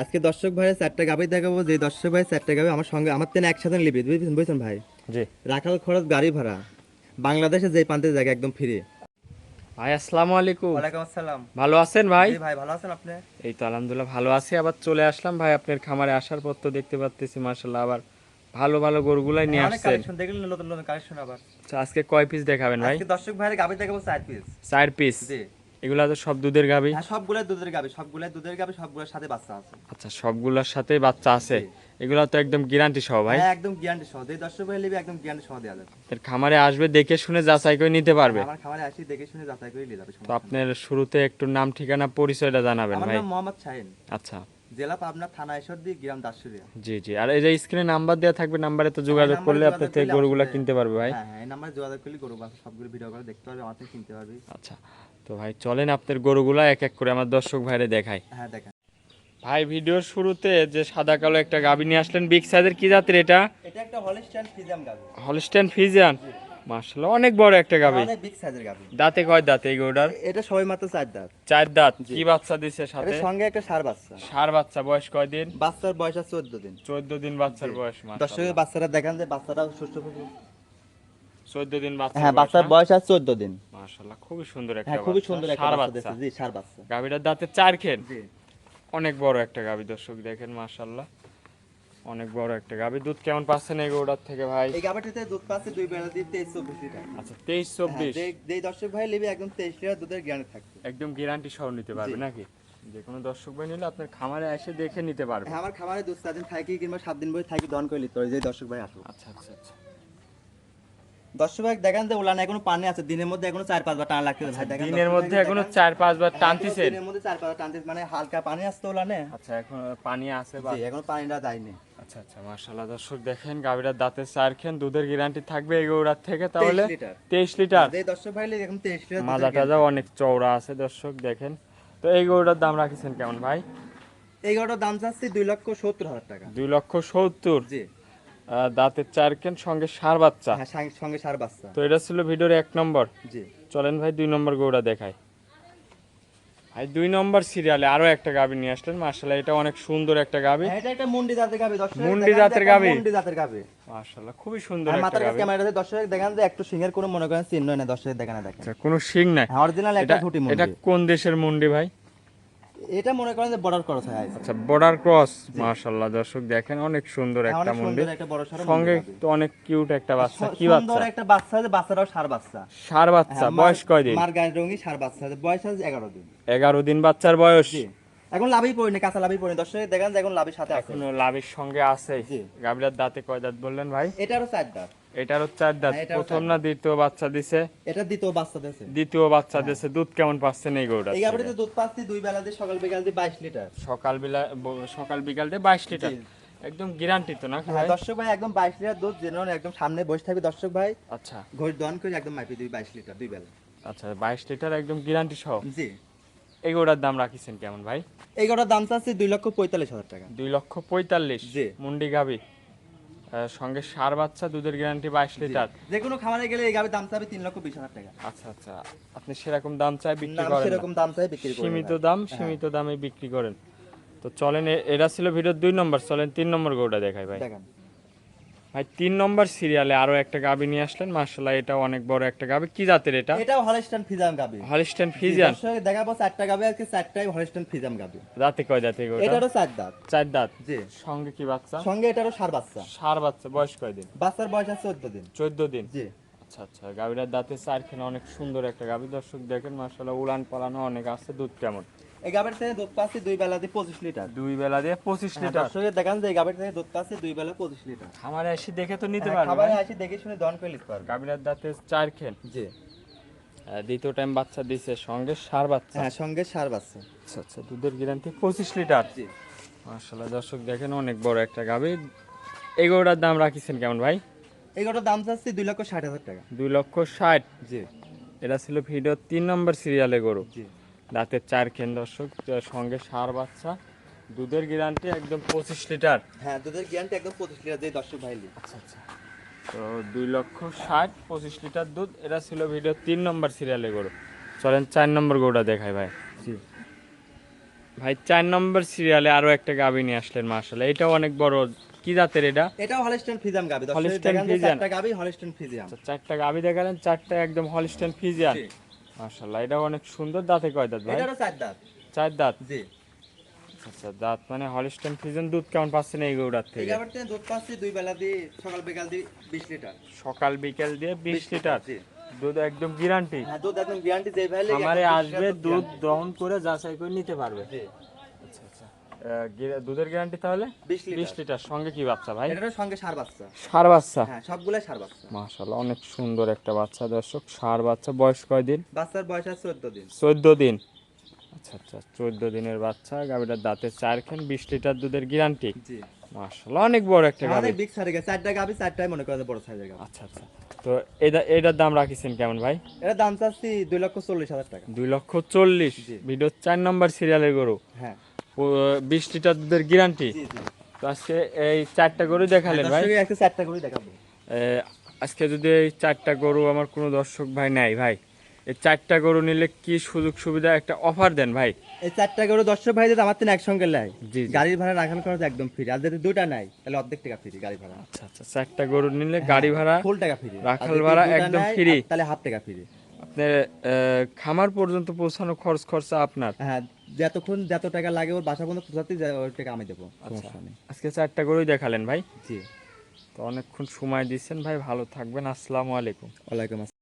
আজকে দর্শক ভাইয়ের চারটা গাবি দেখাবো যে দর্শক ভাই চারটা গাবি আমার সঙ্গে আমার তেনে একসাথে নিবি বুঝছেন বুঝছেন ভাই? জি। রাখাল খরচ গাড়ি ভাড়া। বাংলাদেশে যে প্রান্তে জায়গা একদম ফ্রি ভাই আসসালামু আলাইকুম। ওয়ালাইকুম আসসালাম। ভালো আছেন ভাই? জি ভাই ভালো আছেন আপনি? এই তো আলহামদুলিল্লাহ ভালো আছি। আবার চলে আসলাম ভাই আপনার খামারে আসার পর তো দেখতে পাচ্তেছি মার্শাল্লাহ আবার ভালো ভালো গরুগুলাই নিয়ে আসছেন। কালেকশন দেখলেন নতুন নতুন কালেকশন আবার। আচ্ছা, আজকে কয় পিস দেখাবেন ভাই? আজকে দর্শক ভাইয়ের গাবি দেখাবো চার পিস চার পিস জি। এগুলা তো সব দুধের গাবি? হ্যাঁ সবগুলা দুধের গাবি সবগুলা দুধের গাবি সবগুলোর সাথে বাচ্চা আছে। আচ্ছা সবগুলোর সাথে বাচ্চা আছে। এগুলা তো একদম গ্যারান্টি সহ ভাই। হ্যাঁ একদম গ্যারান্টি সহ। দেই দর্শক ভাই নিবি একদম গ্যারান্টি সহ দেয়া যাবে। এর খামারে আসবে দেখে শুনে যাচাই করে নিতে পারবে। আমার খামারে আসি দেখে শুনে যাচাই করে নিয়ে যাবে তো আপনার শুরুতে একটু নাম ঠিকানা পরিচয়টা জানাবেন আমার নাম মোহাম্মদ শাহিন। আচ্ছা। জেলা পাবনা থানা ঈশ্বরদী গ্রাম দাসুরিয়া। জি জি। আর এই যে স্ক্রিনে নাম্বার দেওয়া থাকবে নাম্বারে তো যোগাযোগ করলে আপনার থেকে করলে কিনতে পারবে ভাই। হ্যাঁ হ্যাঁ এই নাম্বারে যোগাযোগ করলে গরু বাচ্চা সবগুলো ভিডিও করে দেখতে পারবে থেকে কিনতে পারবি। আচ্ছা তো ভাই চলেন আপনার গরুগুলা এক এক করে আমার দর্শক ভাইরে দেখাই। হ্যাঁ দেখেন। ভাই ভিডিওর শুরুতে যে সাদা কালো একটা গাবি নিয়ে আসলেন বিগ সাইজের কি জাতের এটা? এটা একটা হলিস্টাইন ফিজাম গাবি হলস্টেন ফিজিয়ান মাশাআল্লাহ অনেক বড় একটা গাবি অনেক বিগ সাইজের গাবি দাঁতে কয় দাঁত এই গরুটার? এটা সবাই মাত্র চার দাঁত। চার দাঁত কি বাচ্চা দিছে এর সঙ্গে একটা সার বাচ্চা। সার বাচ্চা বয়স কয় দিন? বাচ্চার বয়স আছে চোদ্দ দিন। চোদ্দ দিন বাচ্চার বয়স দর্শকের বাচ্চারা দেখান যে বাচ্চাটা সুস্থ চোদ্দ দিন বাচ্চা হ্যাঁ বাচ্চার বয়স আছে চোদ্দ দিন। মাশাআল্লাহ খুবই সুন্দর একটা হ্যাঁ খুবই সুন্দর একটা বাচ্চা জি সার বাচ্চা। গাবিটার দাঁতে চার খেন? জি। অনেক বড় একটা গাবি দর্শক দেখেন মাশাআল্লাহ। অনেক বড় একটা গাবি দুধ কেমন পাচ্ছেন এই গরুটার থেকে ভাই? এই গাবাটিতে দুধ পাচ্ছে দুই বেলা দিয়ে তেইশ চব্বিশ লিটার। আচ্ছা তেইশ হ্যাঁ, চব্বিশ যেই দর্শক ভাই নেবে একদম তেইশ লিটার দুধের গ্যারান্টি থাকবে। একদম গ্যারান্টি সহ নিতে পারবে নাকি? যে কোনো দর্শক ভাই নিলে আপনার খামারে এসে দেখে নিতে পারবে। হ্যাঁ আমার খামারে দু চার দিন থাকি কিংবা সাত দিন বই থাকি দন করে নিতে পারে যে দর্শক ভাই আসব আচ্ছা আচ্ছা আচ্ছা। দর্শক ভাই দেখান যে ওলান এখনও পানি আছে দিনের মধ্যে এখনও চার পাঁচবার টানা লাগতে ভাই দেখেন দিনের মধ্যে এখনও। চার পাঁচবার হ্যাঁ, টানতেছেন? দিনের মধ্যে চার পাঁচবার টানতেছে মানে হালকা পানি আসতো ওলানে আচ্ছা এখন পানি আছে বা এখন পানিটা দেয়নি। আচ্ছা আচ্ছা মাশাআল্লাহ। দর্শক দেখেন গাবিটার দাঁতে চার খেন দুধের গ্যারান্টি থাকবে এই গরুটার থেকে তাহলে 23 লিটার। তেইশ লিটার। দর্শক ভাই এখন তেইশ লিটার মাজা টাজা অনেক চওড়া আছে দর্শক দেখেন। তো এই গরুটার দাম রাখিছেন কেমন ভাই? এই গাড়িটার দাম চাচ্ছি দুই লক্ষ সত্তর হাজার টাকা। দুই লক্ষ সত্তর? জি। দাঁতের চার খেন সঙ্গে সার বাচ্চা। হ্যাঁ সঙ্গে- সার বাচ্চা। তো এটা ছিল ভিডিওর এক নম্বর। জি। চলেন ভাই দুই নম্বর গরুটা দেখাই। ভাই দুই নম্বর সিরিয়ালে আরও একটা গাবি নিয়ে আসলেন মার্শাল্লাহ এটা অনেক সুন্দর একটা গাবি হ্যাঁ, এটা একটা মুন্ডি জাতের গাবি দর্শক মুন্ডি জাতের একটা মুন্ডি জাতের গাবি মার্শাল্লাহ খুবই সুন্দর মাথার কাছে গাবি ক্যামেরা দর্শক দেখান যে একটু সিংহের কোনো মনে করেন চিহ্ন না দর্শক দেখানো দেখেন। আচ্ছা কোনো সিং নাই? হ্যাঁ অরিজিনাল একটা এটা কোন দেশের মুন্ডি ভাই? এটা মনে করেন যে বর্ডার ক্রস হয় আচ্ছা। বর্ডার ক্রস মার্শাল্লাহ দর্শক দেখেন অনেক সুন্দর হ্যাঁ, একটা মুন্ডি সঙ্গে তো অনেক কিউট একটা বাচ্চা। কি সুন্দর একটা বাচ্চা আছে বাচ্চাটাও সার বাচ্চা। সার বাচ্চা হ্যাঁ, বয়স কয় দিন মার গায়ের রঙই সার বাচ্চা আছে বয়স আছে এগারো দিন। এগারো দিন বাচ্চার বয়স। এখন লাভই পড়িনি কাঁচা লাভই পড়িনি। দর্শক দেখান যে এখন লাভের সাথে আছে। এখনও লাভের সঙ্গে আছে। গাবিলার দাঁতে কয় দাঁত বললেন ভাই? এটারও চার দাঁত। এটারও চার দাঁত হ্যাঁ, প্রথম না দ্বিতীয় বাচ্চা দিছে? এটা দ্বিতীয় বাচ্চা দিয়েছে দ্বিতীয় বাচ্চা দিছে দুধ কেমন পাচ্ছেন এই গরুটা এই গাভীতে দুধ পাচ্ছি দুই বেলা দিয়ে সকাল বিকাল দিয়ে বাইশ লিটার। সকাল বেলা সকাল বিকাল দিয়ে বাইশ লিটার। একদম গ্যারান্টি তো না হ্যাঁ, দর্শক ভাই একদম বাইশ লিটার দুধ যেন একদম সামনে বসে থাকবে। দর্শক ভাই আচ্ছা। ঘড়ি দন করে একদম মাইপি দুই বাইশ লিটার দুই বেলা। আচ্ছা বাইশ লিটার একদম গ্যারান্টি সহ। জি। এই গরুটার দাম রাখিছেন কেমন ভাই? এই গড়ার দাম চাচ্ছি দুই লক্ষ পঁয়তাল্লিশ হাজার টাকা। দুই লক্ষ পঁয়তাল্লিশ। জি। মুন্ডি গাবি। সঙ্গে সার বাচ্চা দুধের গ্যারান্টি বাইশ লিটার। যে কোনো খামারে গেলে এই গাভীর দাম চাবে তিন লক্ষ বিশ হাজার টাকা। আচ্ছা আচ্ছা। আপনি সেরকম দাম চাই বিক্রি করেন সেরকম দাম চাই বিক্রি করেন সীমিত দাম সীমিত দামে বিক্রি করেন। তো চলেন এরা এটা ছিল ভিডিওর দুই নম্বর। চলেন তিন নম্বর গরুটা দেখাই ভাই। দেখেন। ভাই তিন নম্বর সিরিয়ালে আরও একটা গাবি নিয়ে আসলেন। মার্শাল্লাহ এটা অনেক বড় একটা গাবি। কি জাতের এটা? এটা হলিস্টান ফিজাম গাভী হলিস্টেন ফিজিয়ান দর্শক দেখাবো চারটা গাভী আজকে চারটাই হলিস্টান ফিজাম গাভী দাঁতে কয় দাঁতে গরুটা এটারও চার দাঁত। চার দাঁত? জি। সঙ্গে কি বাচ্চা? সঙ্গে এটারও সার বাচ্চা। সার বাচ্চা বয়স কয় দিন? বাচ্চার বয়স আছে চোদ্দ দিন। চোদ্দ দিন? জি। আচ্ছা আচ্ছা গাবিটার দাঁতে চারখানে অনেক সুন্দর একটা গাবি। দর্শক দেখেন মার্শাল্লাহ উলান পালানো অনেক আছে দুধ কেমন? এই গাভীর থেকে দুধ পাচ্ছি দুই বেলা দিয়ে পঁচিশ লিটার। দুই বেলা দিয়ে পঁচিশ লিটার। দর্শকের দেখান যে এই থেকে দুধ পাচ্ছি দুই বেলা পঁচিশ লিটার। খামারে দেখে তো নিতে হ্যাঁ, পারবে খাবারে আসি দেখে শুনে দন করে নিতে পারবে। গাবিটার দাঁতে চার খেন জি। দ্বিতীয় টাইম বাচ্চা দিছে সঙ্গে সার বাচ্চা। হ্যাঁ সঙ্গে সার বাচ্চা। আচ্ছা আচ্ছা দুধের গ্যারান্টি পঁচিশ লিটার। জি। দর্শক দেখেন অনেক বড় একটা গাবি এই গরুটার দাম রাখিছেন কেমন ভাই? এই গরুটার দাম চাচ্ছি দুই লক্ষ ষাট হাজার টাকা। দুই লক্ষ ষাট। জি। এটা ছিল ভিডিও তিন নম্বর সিরিয়ালে গরু। জি। দাঁতের চার খেন দর্শক সঙ্গে সার বাচ্চা। দুধের গ্যারান্টি একদম পঁচিশ লিটার। হ্যাঁ দুধের জ্ঞানটা একদম পঁচিশ লিটার যে দর্শক ভাই আচ্ছা আচ্ছা। তো দুই লক্ষ ষাট পঁচিশ লিটার দুধ। এটা ছিল ভিডিও তিন নম্বর সিরিয়ালে গরু। চলেন চার নম্বর গরুটা দেখাই ভাই। জি। ভাই চার নম্বর সিরিয়ালে আরও একটা গাবি নিয়ে আসলেন মার্শাল্লাহ এটাও অনেক বড়। কি জাতের এটা? এটা হলস্টেন ফিজাম গাবি Holstein দেখান চারটা গাবি হলস্টেন ফিজিয়াম আচ্ছা, চারটা গাবি দেখালেন চারটা একদম হলিস্টেন ফিজিয়ান জি। এটা অনেক সুন্দর দাঁতে কয় দাঁত ভাই? এটা চার দাঁত। চার দাঁত? জি। আচ্ছা দাঁত মানে হলিস্টেন ফিজিয়ান দুধ কেমন পাচ্ছেন এই গৌড়ার এই থেকে? এই থেকে দুধ পাচ্ছি দুই বেলা দিয়ে সকাল বিকাল দিয়ে বিশ লিটার। সকাল বিকাল দিয়ে বিশ লিটার জি। দুধ একদম গ্যারান্টি হ্যাঁ দুধ একদম গ্যারান্টি যেই ভাই আমারে আসবে দুধ দহন করে যাচাই করে নিতে পারবে। জি আচ্ছা আচ্ছা আহ, গিরা- দুধের গ্যারান্টি তাহলে? বিশ বিশ লিটার। লিটার সঙ্গে কি বাচ্চা ভাই? এটারও সঙ্গে সার বাচ্চা। সার বাচ্চা? হ্যাঁ সবগুলাই সার বাচ্চা। মাশাল্লাহ অনেক সুন্দর একটা বাচ্চা দর্শক। সার বাচ্চা বয়স কয়দিন? বাচ্চার বয়স আছে চোদ্দ দিন। চোদ্দ দিন। আচ্ছা আচ্ছা চোদ্দ দিনের বাচ্চা গাভিটার দাঁতে চার খেন বিশ লিটার দুধের গ্যারান্টি জি। মাশাল্লাহ অনেক বড় একটা গাভি। আমাদের বিগ সাইজের চারটা গাবি চারটাই মনে করা যায় বড় সাইজের গাবি আচ্ছা আচ্ছা। তো এটা এটার দাম রাখিছেন কেমন ভাই? এটা দাম চাচ্ছি দুই লক্ষ চল্লিশ হাজার টাকা। দুই লক্ষ চল্লিশ। জি। ভিডিও চার নম্বর সিরিয়ালের গরু। হ্যাঁ। বিশ লিটার দুধের গ্যারান্টি তো আজকে এই চারটা গরু দেখালেন ভাই? চারটা দেখাবো। আজকে যদি এই চারটা গরু আমার কোনো দর্শক ভাই নাই ভাই এই চারটা গরু নিলে কি সুযোগ সুবিধা একটা অফার দেন ভাই? এই চারটা করে দর্শক ভাই যদি আমার থেকে একসঙ্গে নেয়। জি। গাড়ির ভাড়া রাখার খরচ একদম ফ্রি আর যদি দুটা নাই তাহলে অর্ধেক টাকা ফ্রি গাড়ি ভাড়া। আচ্ছা আচ্ছা চারটা গরু নিলে গাড়ি ভাড়া ফুল টাকা ফ্রি রাখাল ভাড়া একদম free। তাহলে হাফ টাকা ফ্রি আপনার খামার পর্যন্ত পৌঁছানো খরচ খরচা আপনার? হ্যাঁ যতক্ষণ যত টাকা লাগে ওর বাসা পর্যন্ত পৌঁছাতে ওই টাকা আমি দেবো আচ্ছা। সমস্যা নেই। আজকে চারটা করেই দেখালেন ভাই? জি। তো অনেকক্ষণ সময় দিচ্ছেন ভাই ভালো থাকবেন আসসালামু আলাইকুম। ওয়ালাইকুম আসসালাম